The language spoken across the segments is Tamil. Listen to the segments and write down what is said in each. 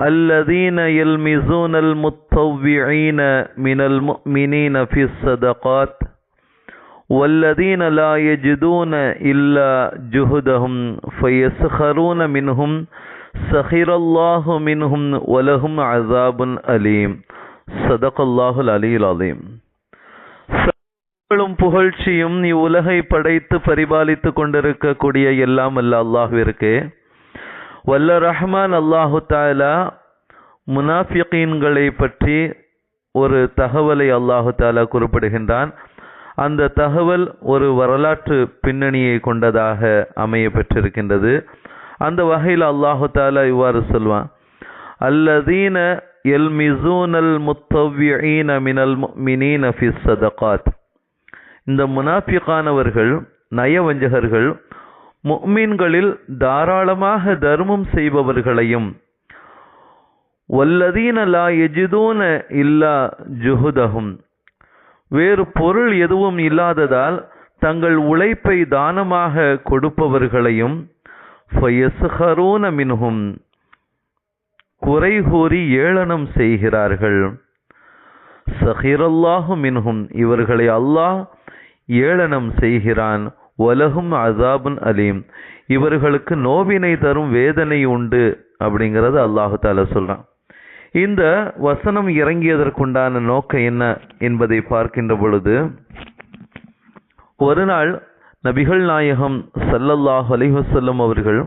الذين يلمزون المتطوعين من المؤمنين في الصدقات والذين لا يجدون إلا جهدهم فيسخرون منهم سخر الله منهم ولهم عذاب أليم صدق الله العلي العظيم புகழும் புகழ்ச்சியும் இவ்வுலகை படைத்து பரிபாலித்துக் கொண்டிருக்கக்கூடிய எல்லாம் அல்ல அல்லாஹ்விற்கு வல்ல ரஹ்மான் அல்லாஹு தாலா முனாஃபிகீன்களை பற்றி ஒரு தகவலை அல்லாஹு தாலா குறிப்பிடுகின்றான். அந்த தகவல் ஒரு வரலாற்று பின்னணியை கொண்டதாக அமைய பெற்றிருக்கின்றது. அந்த வகையில் அல்லாஹு தாலா இவ்வாறு சொல்வான். அல்லதீன எல் மிசூனல் முத்தவ்யீன மினல் மினீன ஃபி சதகாத். இந்த முனாஃபிகானவர்கள் நயவஞ்சகர்கள் முக்மீன்களில் தாராளமாக தர்மம் செய்பவர்களையும் வல்லதீன லா எஜிதூன இல்லா ஜுஹுதகும் வேறு பொருள் எதுவும் இல்லாததால் தங்கள் உழைப்பை தானமாக கொடுப்பவர்களையும் ஃபயஸ்ஹரூன மின்ஹும். குறை கூறி ஏளனம் செய்கிறார்கள். சஹிரல்லாஹு மின்ஹும். இவர்களை அல்லாஹ் ஏளனம் செய்கிறான். வலகும் அசாபுன் அலீம். இவர்களுக்கு நோவினை தரும் வேதனை உண்டு அப்படிங்கிறது அல்லாஹு தாலா சொல்றான். இந்த வசனம் இறங்கியதற்குண்டான நோக்கம் என்ன என்பதை பார்க்கின்ற பொழுது ஒரு நாள் நபிகள் நாயகம் சல்லல்லாஹ் அலிஹசல்லம் அவர்கள்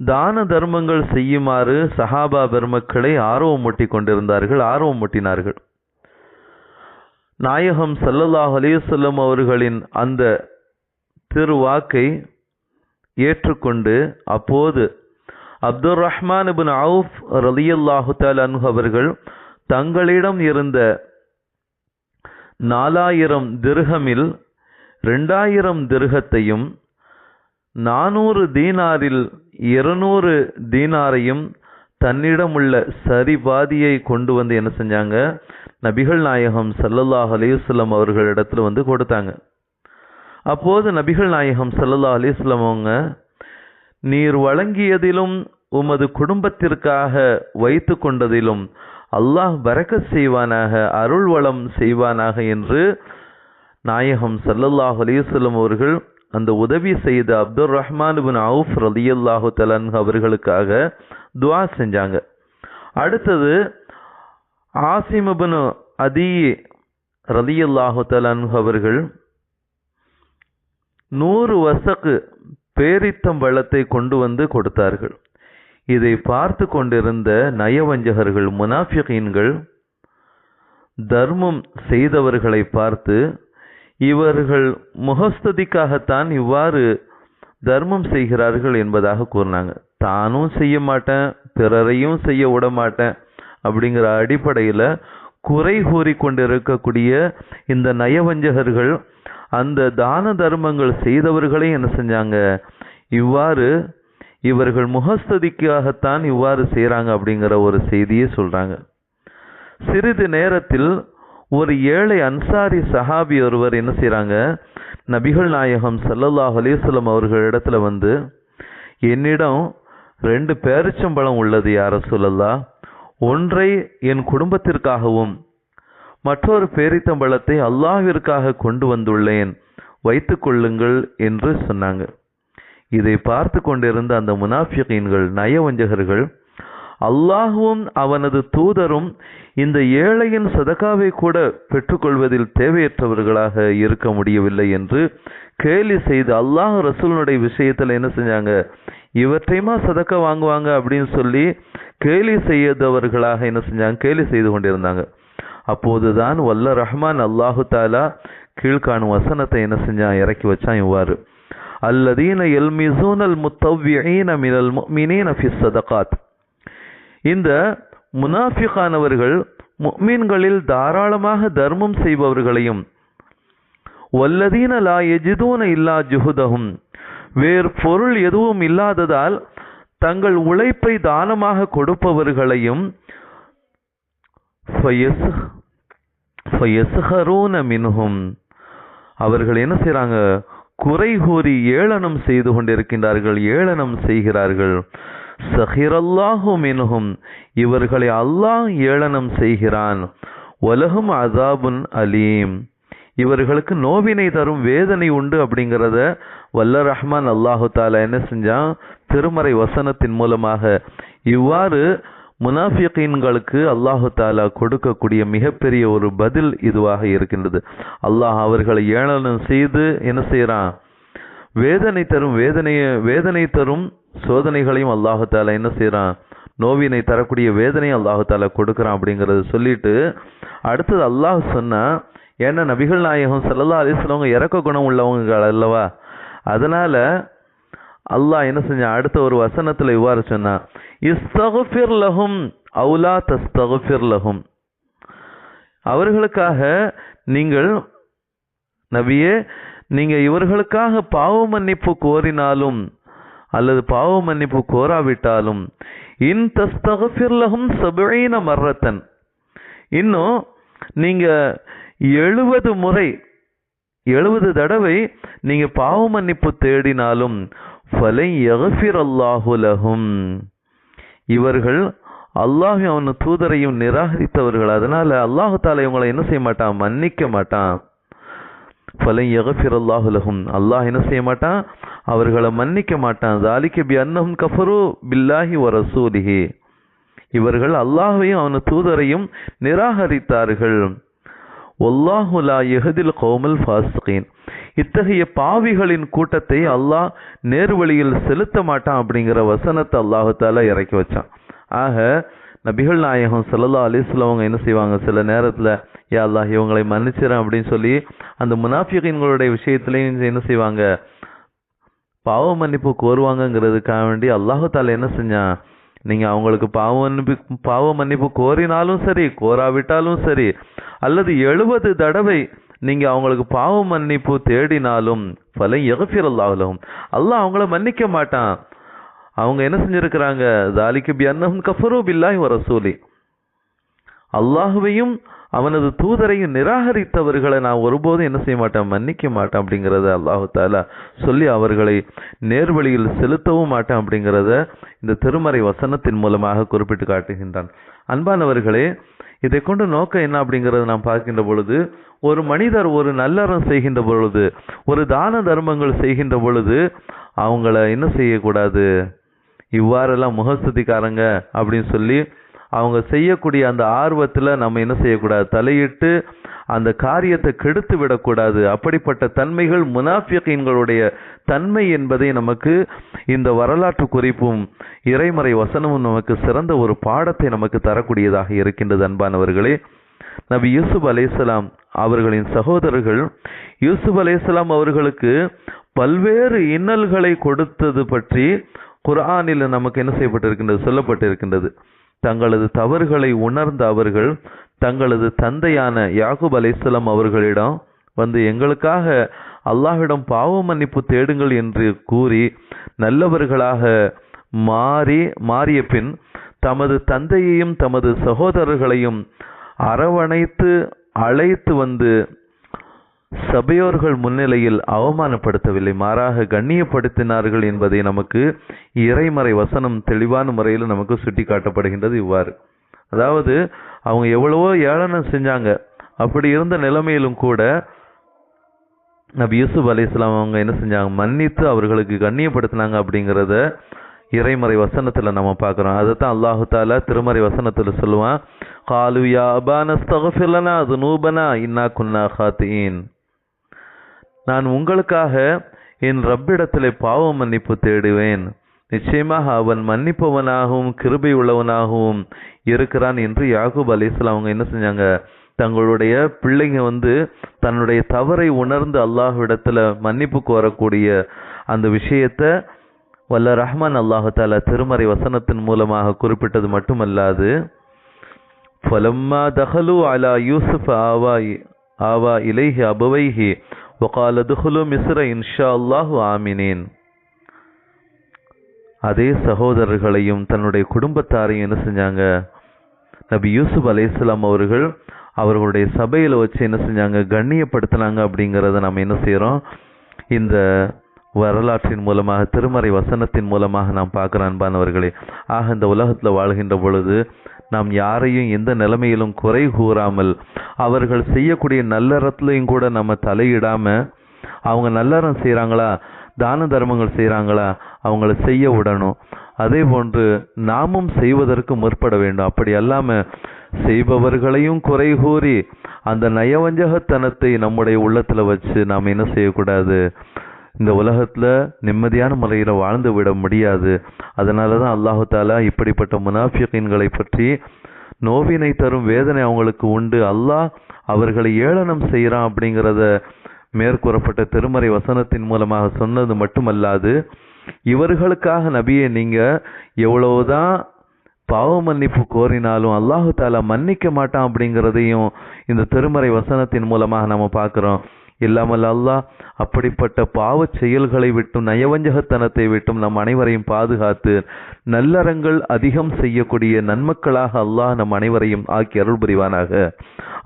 தான தர்மங்கள் செய்யுமாறு சஹாபா பெருமக்களை ஆர்வமூட்டி கொண்டிருந்தார்கள் ஆர்வமூட்டினார்கள் நாயகம் சல்லல்லாஹ் அலிவசல்லம் அவர்களின் அந்த திருவாக்கை ஏற்றுக்கொண்டு அப்போது அப்துல் ரஹ்மான் இபின் அவுஃப் ரலியல்லாஹு அன்ஹு அவர்கள் தங்களிடம் இருந்த நாலாயிரம் திருகமில் ரெண்டாயிரம் திருகத்தையும் நானூறு தீனாரில் இருநூறு தீனாரையும் தன்னிடமுள்ள சரிபாதியை கொண்டு வந்து என்ன செஞ்சாங்க? நபிகள் நாயகம் சல்லல்லாஹ் அலையுஸ்லம் அவர்களிடத்தில் வந்து கொடுத்தாங்க. அப்போது நபிகள் நாயகம் சல்லல்லா அலிஸ்லம் அவங்க நீர் வழங்கியதிலும் உமது குடும்பத்திற்காக வைத்து கொண்டதிலும் அல்லாஹ் வரக்க செய்வானாக அருள் வளம் செய்வானாக என்று நாயகம் சல்லல்லாஹ் அலிஸ்லம் அவர்கள் அந்த உதவி செய்த அப்துல் ரஹ்மான் பின் அவுஃப் ரலியல்லாஹு தலன் அவர்களுக்காக துவா செஞ்சாங்க. அடுத்தது ஆசிமபின் அதி ரலியல்லாஹு தலன் அவர்கள் நூறு வசக்கு பேரித்தம் பேரித்தம்பழத்தை கொண்டு வந்து கொடுத்தார்கள். இதை பார்த்து கொண்டிருந்த நயவஞ்சகர்கள் முனாஃபிகீன்கள் தர்மம் செய்தவர்களை பார்த்து இவர்கள் முகஸ்துதிக்காகத்தான் இவ்வாறு தர்மம் செய்கிறார்கள் என்பதாக கூறினாங்க. தானும் செய்ய மாட்டேன் பிறரையும் செய்ய விட மாட்டேன் அப்படிங்கிற அடிப்படையில் குறை கூறி கொண்டிருக்கக்கூடிய இந்த நயவஞ்சகர்கள் அந்த தான தர்மங்கள் செய்தவர்களே என்ன செஞ்சாங்க? இவ்வாறு இவர்கள் முகஸ்ததிக்காகத்தான் இவ்வாறு செய்கிறாங்க அப்படிங்கிற ஒரு செய்தியை சொல்கிறாங்க சிறிது நேரத்தில் ஒரு ஏழை அன்சாரி சஹாபி ஒருவர் என்ன செய்கிறாங்க நபிகள் நாயகம் சல்லல்லாஹ் அலிஸ்லம் அவர்களிடத்துல வந்து என்னிடம் ரெண்டு பேரிச்சம்பழம் உள்ளது யார சொல்லல்லா ஒன்றை என் குடும்பத்திற்காகவும் மற்றொரு பேரித்தம்பழத்தை அல்லாஹிற்காக கொண்டு வந்துள்ளேன். வைத்து கொள்ளுங்கள் என்று சொன்னாங்க. இதை பார்த்து கொண்டிருந்த அந்த முனாஃபிகீன்கள் நயவஞ்சகர்கள் அல்லாஹுவும் அவனது தூதரும் இந்த ஏழையின் சதகாவை கூட பெற்றுக்கொள்வதில் தேவையற்றவர்களாக இருக்க முடியவில்லை என்று கேலி செய்து அல்லாஹ் ரசூலுடைய விஷயத்தில் என்ன செஞ்சாங்க? இவற்றையுமா சதக்கா வாங்குவாங்க அப்படின்னு சொல்லி கேலி செய்தவர்களாக என்ன செஞ்சாங்க? கேலி செய்து கொண்டிருந்தாங்க. அப்போதுதான் வல்ல ரஹ்மான் அல்லாஹு தாலா கீழ்காணும் வசனத்தை என்ன செஞ்சான் இறக்கி வச்சான் இவ்வாறு. அல்லதீன எல்மிசூனல் முத்தவ்வியீன மினல் முஃமினீன ஃபி சதகாத் இந்த முனாஃபிகானவர்கள் முக்மீன்களில் தாராளமாக தர்மம் செய்பவர்களையும் வல்லதீன லா எஜிதூன இல்லா ஜுஹுதகும் வேறு பொருள் எதுவும் இல்லாததால் தங்கள் உழைப்பை தானமாக கொடுப்பவர்களையும் எசுகரூன ஃபயஸ்ஹரூன மின்ஹும். அவர்கள் என்ன செய்கிறாங்க குறை கூறி ஏளனம் செய்து கொண்டிருக்கின்றார்கள் ஏளனம் செய்கிறார்கள். சஹிரல்லாஹு மின்ஹும். இவர்களை அல்லாஹ் ஏளனம் செய்கிறான். உலகம் அதாபுன் அலீம். இவர்களுக்கு நோவினை தரும் வேதனை உண்டு அப்படிங்கிறத வல்ல ரஹ்மான் அல்லாஹு தாலா என்ன செஞ்சான்? திருமறை வசனத்தின் மூலமாக. இவ்வாறு முனாஃபிகீன்களுக்கு அல்லாஹு தாலா கொடுக்கக்கூடிய மிகப்பெரிய ஒரு பதில் இதுவாக இருக்கின்றது. அல்லாஹ் அவர்களை ஏளனம் செய்து என்ன செய்கிறான் வேதனை தரும் வேதனையை வேதனை தரும் சோதனைகளையும் அல்லாஹு தாலா என்ன செய்கிறான் நோவினை தரக்கூடிய வேதனை அல்லாஹு தாலா கொடுக்குறான் அப்படிங்கிறத சொல்லிட்டு அடுத்தது அல்லாஹ் சொன்னால் ஏன்னா நபிகள் நாயகம் ஸல்லல்லாஹு அலிஸ்லவங்க இறக்க குணம் உள்ளவங்க அல்லவா? அதனால் அல்லாஹ் என்ன செஞ்சான்? அடுத்த ஒரு வசனத்துல இவ்வாறு சொன்னான் இஸ்தகுஃபிர் லஹும் அவுலா தஸ்தகுஃபிர் லஹும். அவர்களுக்காக நீங்கள் நபியே நீங்க இவர்களுக்காக பாவ மன்னிப்பு கோரினாலும் அல்லது பாவ மன்னிப்பு கோராவிட்டாலும் இன் தஸ்தகுஃபிர் லஹும் சபீன மர்ரத்தன். இன்னும் நீங்க எழுபது முறை எழுபது தடவை நீங்க பாவ மன்னிப்பு தேடினாலும் ஃபலை யகஃபிர் அல்லாஹுலஹும் இவர்கள் அல்லாஹ் அவன் தூதரையும் நிராகரித்தவர்கள். அதனால அல்லாஹு தாலை இவங்களை என்ன செய்ய மாட்டான்? மன்னிக்க மாட்டான். ஃபலை யகஃபிர் அல்லாஹுலஹும் அல்லாஹ் என்ன செய்ய மாட்டான்? அவர்களை மன்னிக்க மாட்டான். ஜாலிக்க பி அன்னஹும் கஃபரு பில்லாஹி ஒ ரசூலிஹி இவர்கள் அல்லாஹையும் அவன் தூதரையும் நிராகரித்தார்கள். ஒல்லாஹுலா லா கோமல் ஃபாஸ்கீன் இத்தகைய பாவிகளின் கூட்டத்தை அல்லாஹ் நேர்வழியில் செலுத்த மாட்டான் அப்படிங்கிற வசனத்தை அல்லாஹு இறக்கி வச்சான். ஆக நபிகள் நாயகம் ஸல்லல்லாஹு அலிஸ்லவங்க அவங்க என்ன செய்வாங்க? சில நேரத்தில் யா அல்லாஹ் இவங்களை மன்னிச்சிடறேன் அப்படின்னு சொல்லி அந்த முனாஃபிகங்களுடைய விஷயத்துலையும் என்ன செய்வாங்க? பாவ மன்னிப்பு கோருவாங்கங்கிறதுக்காக வேண்டி அல்லாஹு என்ன செஞ்சான்? நீங்கள் அவங்களுக்கு பாவ மன்னிப்பு பாவ மன்னிப்பு கோரினாலும் சரி கோராவிட்டாலும் சரி அல்லது எழுபது தடவை நீங்க அவங்களுக்கு பாவ மன்னிப்பு தேடினாலும் பல எகஃபிரல்லாகலும் அல்லாஹ் அவங்கள மன்னிக்க மாட்டான். அவங்க என்ன செஞ்சுருக்கிறாங்க? தாலிக்கு பி அன்னஹும் கஃபரு பில்லாஹி வர ரசூலி அல்லாஹுவையும் அவனது தூதரையும் நிராகரித்தவர்களை நான் ஒருபோதும் என்ன செய்ய மாட்டேன் மன்னிக்க மாட்டேன் அப்படிங்கிறத அல்லாஹு தாலா சொல்லி அவர்களை நேர்வழியில் செலுத்தவும் மாட்டேன் அப்படிங்கிறத இந்த திருமறை வசனத்தின் மூலமாக குறிப்பிட்டு காட்டுகின்றான். அன்பானவர்களே இதை கொண்டு நோக்கம் என்ன அப்படிங்கிறத நாம் பார்க்கின்ற பொழுது ஒரு மனிதர் ஒரு நல்லறம் செய்கின்ற பொழுது ஒரு தான தர்மங்கள் செய்கின்ற பொழுது அவங்கள என்ன செய்யக்கூடாது? இவ்வாறெல்லாம் முகஸ்துதிக்காரங்க அப்படின்னு சொல்லி அவங்க செய்யக்கூடிய அந்த ஆர்வத்தில் நம்ம என்ன செய்யக்கூடாது? தலையிட்டு அந்த காரியத்தை கெடுத்து விடக்கூடாது. அப்படிப்பட்ட தன்மைகள் முனாஃபியீன்களுடைய தன்மை என்பதை நமக்கு இந்த வரலாற்று குறிப்பும் இறைமறை வசனமும் நமக்கு சிறந்த ஒரு பாடத்தை நமக்கு தரக்கூடியதாக இருக்கின்றது அன்பானவர்களே. நபி யூசுப் அலேசலாம் அவர்களின் சகோதரர்கள் யூசுப் அலேசலாம் அவர்களுக்கு பல்வேறு இன்னல்களை கொடுத்தது பற்றி குர்ஆனில் நமக்கு என்ன செய்யப்பட்டிருக்கின்றது? சொல்லப்பட்டிருக்கின்றது. தங்களது தவறுகளை உணர்ந்த அவர்கள் தங்களது தந்தையான யாகுப் அலைசலம் அவர்களிடம் வந்து எங்களுக்காக அல்லாஹிடம் பாவ மன்னிப்பு தேடுங்கள் என்று கூறி நல்லவர்களாக மாறி மாறிய பின் தமது தந்தையையும் தமது சகோதரர்களையும் அரவணைத்து அழைத்து வந்து சபையோர்கள் முன்னிலையில் அவமானப்படுத்தவில்லை மாறாக கண்ணியப்படுத்தினார்கள் என்பதை நமக்கு இறைமறை வசனம் தெளிவான முறையில் நமக்கு சுட்டி காட்டப்படுகின்றது இவ்வாறு. அதாவது அவங்க எவ்வளவோ ஏளனம் செஞ்சாங்க. அப்படி இருந்த நிலைமையிலும் கூட நபி யூசுப் அலைஹிஸ்ஸலாம் அவங்க என்ன செஞ்சாங்க? மன்னித்து அவர்களுக்கு கண்ணியப்படுத்தினாங்க அப்படிங்கிறத இறைமறை வசனத்தில் நம்ம பார்க்குறோம். அதை தான் அல்லாஹு தாலா திருமறை வசனத்தில் சொல்லுவான் காலு யா அபான அது நூபனா இன்னா குன்னா ஹாத்தியின். நான் உங்களுக்காக என் ரப்பிடத்திலே பாவ மன்னிப்பு தேடுவேன். நிச்சயமாக அவன் மன்னிப்பவனாகவும் கிருபை உள்ளவனாகவும் இருக்கிறான் என்று யாகூப் அலிஸ்லாம் அவங்க என்ன செஞ்சாங்க? தங்களுடைய பிள்ளைங்க வந்து தன்னுடைய தவறை உணர்ந்து அல்லாஹ்விடத்தில் மன்னிப்பு கோரக்கூடிய அந்த விஷயத்தை வல்ல ரஹ்மான் அல்லாஹால திருமறை வசனத்தின் மூலமாக குறிப்பிட்டது மட்டுமல்லாது ஃபலம்மா தஹலு அலா யூசுஃப் ஆவா ஆவா இலைஹி அபுவைஹி ஒகால துஹுலு மிஸ்ர இன்ஷா அல்லாஹு ஆமினேன் அதே சகோதரர்களையும் தன்னுடைய குடும்பத்தாரையும் என்ன செஞ்சாங்க? நபி யூசுப் அலையாம் அவர்கள் அவர்களுடைய சபையில் வச்சு என்ன செஞ்சாங்க? கண்ணியப்படுத்தினாங்க அப்படிங்கிறத நாம் என்ன செய்கிறோம் இந்த வரலாற்றின் மூலமாக திருமறை வசனத்தின் மூலமாக நாம் பார்க்குறோம் அன்பானவர்களே ஆக இந்த உலகத்தில் வாழ்கின்ற பொழுது நாம் யாரையும் எந்த நிலைமையிலும் குறை கூறாமல் அவர்கள் செய்யக்கூடிய நல்லறத்துலையும் கூட நம்ம தலையிடாமல் அவங்க நல்லறம் செய்கிறாங்களா தான தர்மங்கள் செய்கிறாங்களா அவங்கள செய்ய விடணும். அதே போன்று நாமும் செய்வதற்கு முற்பட வேண்டும். அப்படி அல்லாமல் செய்பவர்களையும் குறை கூறி அந்த நயவஞ்சகத்தனத்தை நம்முடைய உள்ளத்தில் வச்சு நாம் என்ன செய்யக்கூடாது? இந்த உலகத்தில் நிம்மதியான முறையில் வாழ்ந்து விட முடியாது. அதனாலதான் அல்லாஹு தாலா இப்படிப்பட்ட முனாஃபிகீன்களை பற்றி நோவினை தரும் வேதனை அவங்களுக்கு உண்டு. அல்லாஹ் அவர்களை ஏளனம் செய்கிறான் அப்படிங்கிறத மேற்கூறப்பட்ட திருமறை வசனத்தின் மூலமாக சொன்னது மட்டுமல்லாது இவர்களுக்காக நபியை நீங்கள் எவ்வளவுதான் பாவ மன்னிப்பு கோரினாலும் அல்லாஹு தாலா மன்னிக்க மாட்டான் அப்படிங்கிறதையும் இந்த திருமறை வசனத்தின் மூலமாக நம்ம பார்க்குறோம். இல்லாமல் அல்லாஹ் அப்படிப்பட்ட பாவச் செயல்களை விட்டும் நயவஞ்சகத்தனத்தை விட்டும் நம் அனைவரையும் பாதுகாத்து நல்லறங்கள் அதிகம் செய்யக்கூடிய நன்மக்களாக அல்லாஹ் நம் அனைவரையும் ஆக்கி அருள் புரிவானாக.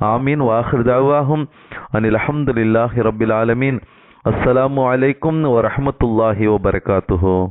ஆமீன். வாஹிருதாவாகும் அனில் அஹமதுல்லாஹி ரபில் ஆலமீன். அஸ்ஸலாமு அலைக்கும் வரஹமத்துல்லாஹி வபரகாத்துஹு